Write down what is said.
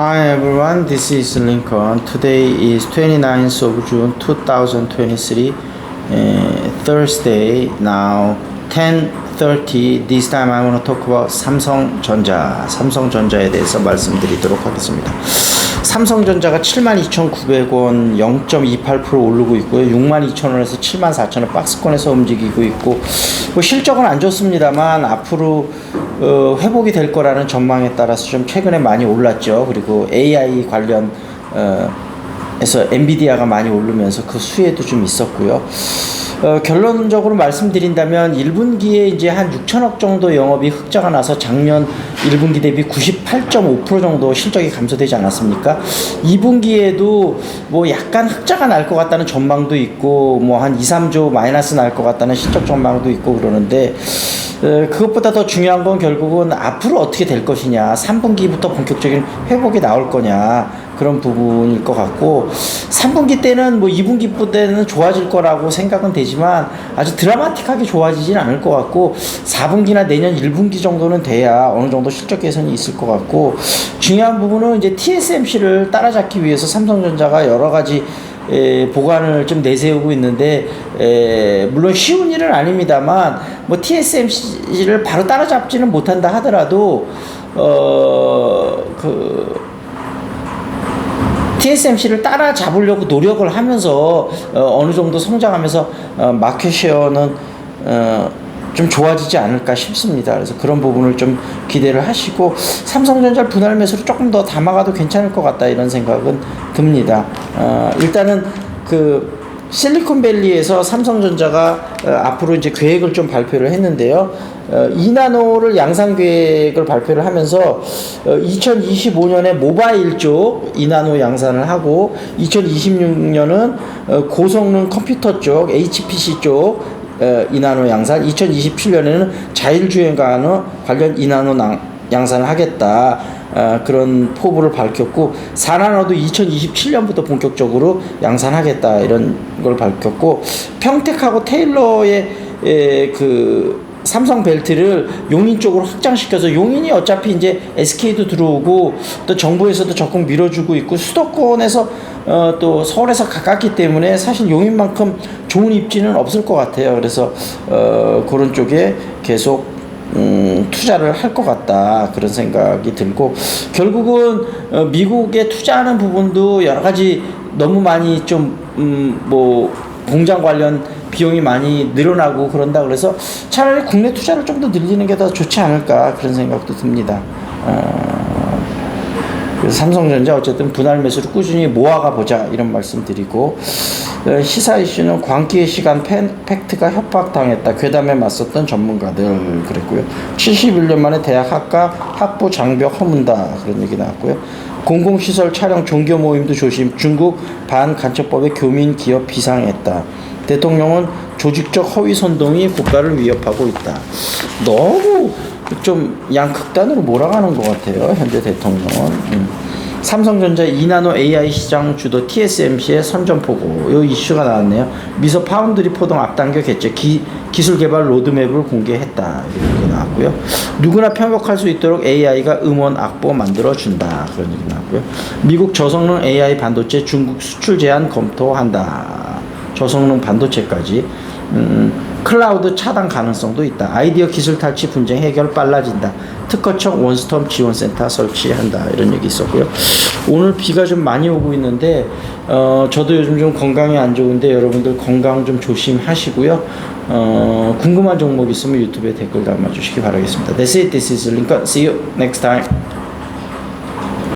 Hi everyone, this is Lincoln. Today is 29th of June 2023, uh, Thursday. Now 10:30. This time I want to talk about 삼성전자. 삼성전자에 대해서 말씀드리도록 하겠습니다. 삼성전자가 72,900원 0.28% 오르고 있고요. 62,000원에서 74,000원 박스권에서 움직이고 있고 뭐 실적은 안 좋습니다만 앞으로 어, 회복이 될 거라는 전망에 따라서 좀 최근에 많이 올랐죠. 그리고 AI 관련 어, 에서 엔비디아가 많이 오르면서 그 수혜도 좀 있었고요. 어, 결론적으로 말씀드린다면 1분기에 이제 한 6천억 정도 영업이 흑자가 나서 작년 1분기 대비 98.5% 정도 실적이 감소되지 않았습니까? 2분기에도 뭐 약간 흑자가 날 것 같다는 전망도 있고 뭐 한 2, 3조 마이너스 날 것 같다는 실적 전망도 있고 그러는데 어, 그것보다 더 중요한 건 결국은 앞으로 어떻게 될 것이냐 3분기부터 본격적인 회복이 나올 거냐 그런 부분일 것 같고 3분기 때는 뭐 2분기 때는 좋아질 거라고 생각은 되지만 아주 드라마틱하게 좋아지진 않을 것 같고 4분기나 내년 1분기 정도는 돼야 어느 정도 실적 개선이 있을 것 같고 중요한 부분은 이제 TSMC를 따라잡기 위해서 삼성전자가 여러 가지 에, 보관을 좀 내세우고 있는데 에, 물론 쉬운 일은 아닙니다만 뭐 TSMC를 바로 따라잡지는 못한다 하더라도 어그 TSMC를 따라잡으려고 노력을 하면서 어, 느 정도 성장하면서 어, 마켓 쉐어는 어, 좀 좋아지지 않을까 싶습니다. 그래서 그런 부분을 좀 기대를 하시고 삼성전자 분할 매수를 조금 더 담아가도 괜찮을 것 같다 이런 생각은 듭니다. 어, 일단은 그 실리콘밸리에서 삼성전자가 어, 앞으로 이제 계획을 좀 발표를 했는데요. 어, 2나노를 양산 계획을 발표를 하면서 어, 2025년에 모바일 쪽 2나노 양산을 하고 2026년은 어, 고성능 컴퓨터 쪽 HPC 쪽 어, 2나노 양산, 2027년에는 자율주행 관련 2나노 양 산을 하겠다. 어, 그런 포부를 밝혔고 4나노도 2027년부터 본격적으로 양산하겠다 이런 걸 밝혔고 평택하고 테일러의 에, 그 삼성 벨트를 용인 쪽으로 확장시켜서 용인이 어차피 이제 SK도 들어오고 또 정부에서도 적극 밀어주고 있고 수도권에서 어, 또 서울에서 가깝기 때문에 사실 용인만큼 좋은 입지는 없을 것 같아요. 그래서 어, 그런 쪽에 계속 음, 투자를 할 것 같다 그런 생각이 들고 결국은 어, 미국에 투자하는 부분도 여러 가지 너무 많이 좀뭐 음, 공장 관련 비용이 많이 늘어나고 그런다 그래서 차라리 국내 투자를 좀 더 늘리는 게 더 좋지 않을까 그런 생각도 듭니다. 어, 삼성전자 어쨌든 분할 매수를 꾸준히 모아가 보자 이런 말씀드리고 어, 시사 이슈는 광기의 시간 팩트가 협박당했다 괴담에 맞섰던 전문가들 그랬고요 71년 만에 대학 학과 학부 장벽 허문다 그런 얘기 나왔고요 공공시설 촬영 종교 모임도 조심 중국 반간첩법에 교민 기업 비상했다 대통령은 조직적 허위 선동이 국가를 위협하고 있다. 너무 좀 양극단으로 몰아가는 것 같아요. 현재 대통령은. 음. 삼성전자 2나노 AI 시장 주도 TSMC의 선전포고 이 이슈가 나왔네요. 미소 파운드리 포동 앞당겨 개최 기, 기술 개발 로드맵을 공개했다 이렇게 나왔고요. 누구나 편곡할 수 있도록 AI가 음원 악보 만들어 준다 그런 얘기 나왔고요. 미국 저성능 AI 반도체 중국 수출 제한 검토한다. 저성능 반도체까지 음, 클라우드 차단 가능성도 있다. 아이디어 기술 탈취 분쟁 해결 빨라진다. 특허청 원스톱 지원 센터 설치한다. 이런 얘기 있었고요. 오늘 비가 좀 많이 오고 있는데 어, 저도 요즘 좀 건강이 안 좋은데 여러분들 건강 좀 조심하시고요. 어, 궁금한 종목 있으면 유튜브에 댓글 달아주시기 바라겠습니다. That's it. This is Lincoln. See you next time.